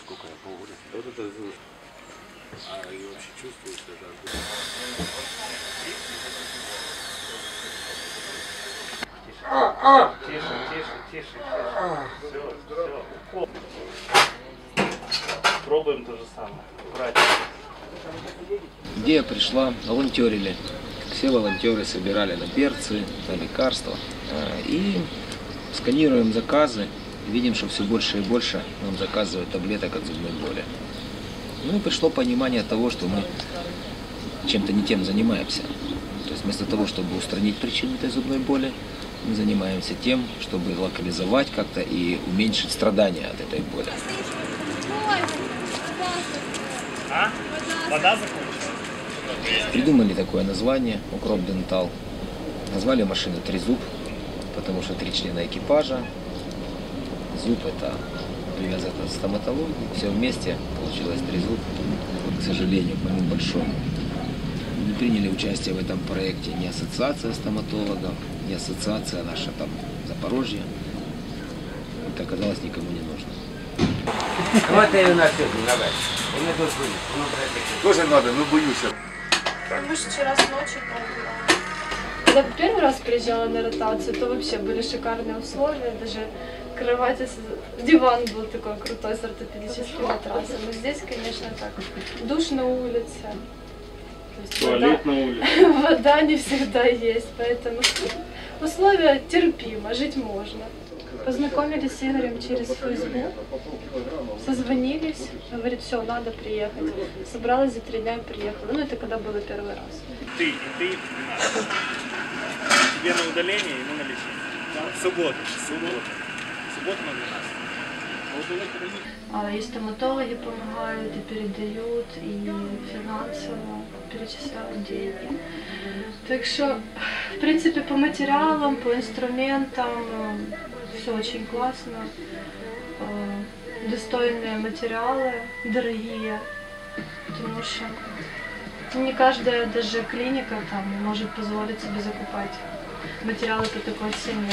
сколько я, полгода? Вот это А и вообще чувствуете, да? Тише, тише, тише, тише. Все, все. Пробуем то же самое. Брать. Идея пришла, волонтерили. Все волонтеры собирали на перцы, на лекарства. Э, И сканируем заказы. Видим, что все больше и больше нам заказывают таблеток от зубной боли. Ну и пришло понимание того, что мы чем-то не тем занимаемся. То есть вместо того, чтобы устранить причину этой зубной боли, мы занимаемся тем, чтобы локализовать как-то и уменьшить страдания от этой боли. А? Вода закончилась? Придумали такое название «Укроп Дентал». Назвали машину «Трезуб», потому что три члена экипажа. Зуб – это привязано к стоматологии. Все вместе получилось «Трезуб». К сожалению, по небольшому. Не приняли участие в этом проекте ни ассоциация стоматологов, ни ассоциация наша там Запорожье. Это оказалось никому не нужно. Хватай у нас сьогодні, давай. Воно брати. Тоже надо, но боюсь. Мы же вчера с ночи Когда первый раз приезжала на ротацию, то вообще были шикарные условия, даже кровать, диван был такой крутой с ортопедическим матрасом. Но здесь, конечно, так, душ на улице. То есть Туалет на улице. Вода, вода не всегда есть, поэтому условия терпимо, жить можно. Познакомились с Игорем через Facebook, созвонились, говорит, все, надо приехать. Собралась за три дня и приехала. Ну, это когда было первый раз. Ты и ты. Тебе на удаление, ему на лечение. В субботу. В субботу. В субботу на 12. А и стоматологи помогают, и передают, и финансово перечисляют деньги. Так что, в принципе, по материалам, по инструментам все очень классно. Э, Достойные материалы, дорогие. Потому что не каждая даже клиника там может позволить себе закупать материалы по такой цене.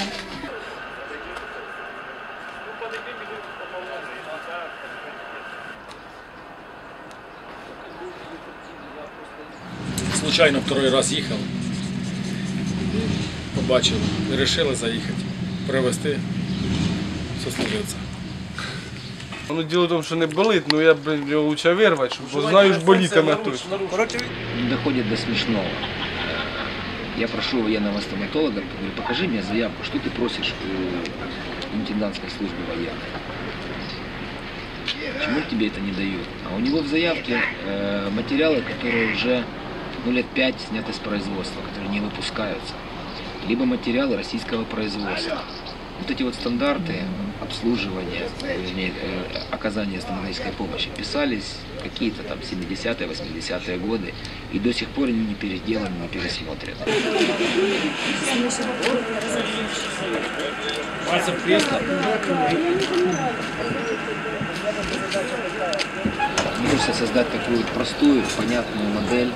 Случайно второй раз їхав. Побачив, вирішили заїхати, привезти, сослуживця. Ну, дело в том, что не болит, но я, блин, его лучше вырвать, чтобы, бо знаю, что болитиме точно. не доходит до смешного. Э, Я прошу военного стоматолога, говорю, покажи мне заявку, что ты просишь у интендантской службы военной. Почему тебе это не дают? А у него в заявке э, материалы, которые уже ну, лет пять сняты с производства, которые не выпускаются. Либо материалы российского производства. Вот эти вот стандарты обслуживания, вернее, э, оказания стоматологической помощи писались какие-то там 70-е, 80-е годы и до сих пор они не переделаны, не пересмотрены. Мне хочется создать такую простую, понятную модель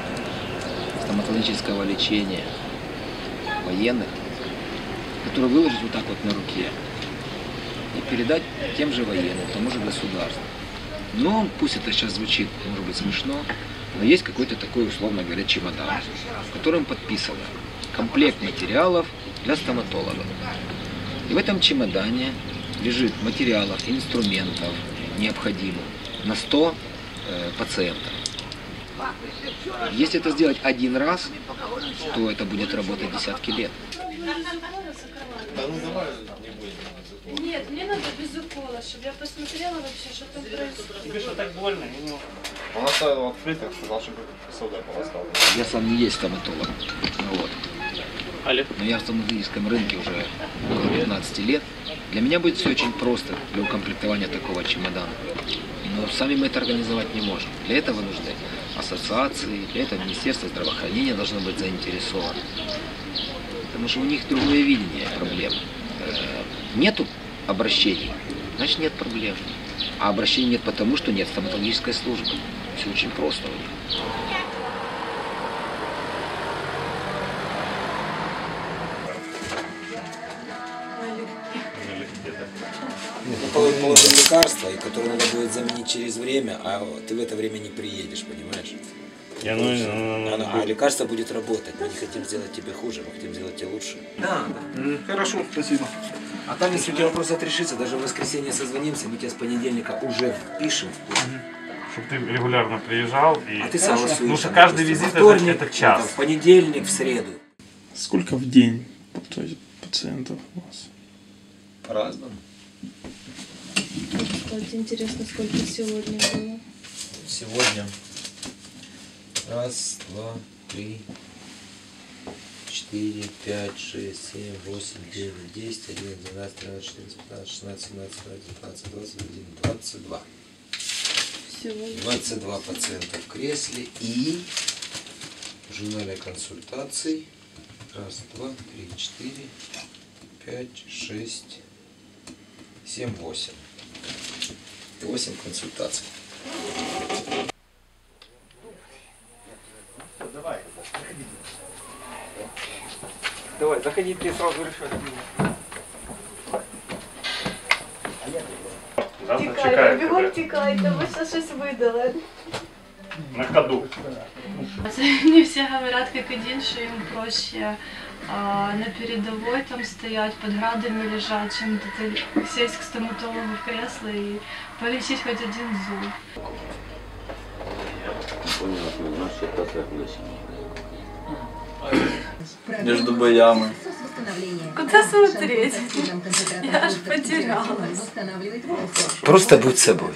стоматологического лечения военных, которую выложить вот так вот на руке и передать тем же военным, тому же государству. Но пусть это сейчас звучит, может быть, смешно, но есть какой-то такой, условно говоря, чемодан, в котором подписано комплект материалов для стоматологов. И в этом чемодане лежит материалов, инструментов необходимых на 100 э, пациентов. Если это сделать один раз, то это будет работать десятки лет. Нет, мне надо без укола, чтобы я посмотрела вообще, что там происходит. Тебе что так больно? Я не. Он оставил открытым, сказал, чтобы сюда полоскал. Я сам не есть стоматолог. Ну Вот. Но я в стоматологическом рынке уже около 15 лет. Для меня будет все очень просто для укомплектования такого чемодана. Но сами мы это организовать не можем. Для этого нужны ассоциации, для этого Министерство здравоохранения должно быть заинтересовано. Потому что у них другое видение проблем. Э, Нету обращений, значит нет проблем. А обращений нет потому, что нет стоматологической службы. Все очень просто у них. Положен лекарство, и которое надо будет заменить через время, а ты в это время не приедешь, понимаешь? Я, ну, ну, Оно- а лекарство будет работать. Мы не хотим сделать тебе хуже, мы хотим сделать тебе лучше. Да, да. Хорошо, спасибо. А там, если у тебя вопрос отрешится, даже в воскресенье созвонимся, мы тебя с понедельника уже впишем. в план. чтобы ты регулярно приезжал и... А ты согласуешь. Потому что каждый допустим, визит вторник, это, это час. там, в понедельник, в среду. Сколько в день то есть, пациентов у вас? По-разному. Кстати, интересно, сколько сегодня было. Сегодня раз, два, три, четыре, пять, шесть, семь, восемь, девять, десять, один, двенадцать, тринадцать, четырнадцать, пятнадцать, шестнадцать, семнадцать, девятнадцать, двадцать, двадцать один, двадцать два. Сегодня. 22 пациента в кресле и в журнале консультаций. Раз, два, три, четыре, пять, шесть, семь, восемь. Восемь консультаций. Давай, заходи, ты сразу решай. Завтра Тікай, чекаю бігом тебе тікайте, ви ще щось видали. на ходу. Не все говорят, как один, что им проще а, на передовой там стоять, под градами лежать, чем это сесть к стоматологу в кресло и полечить хоть один зуб. Между боями. Куда смотреть? Я аж потерялась. Просто будь собой.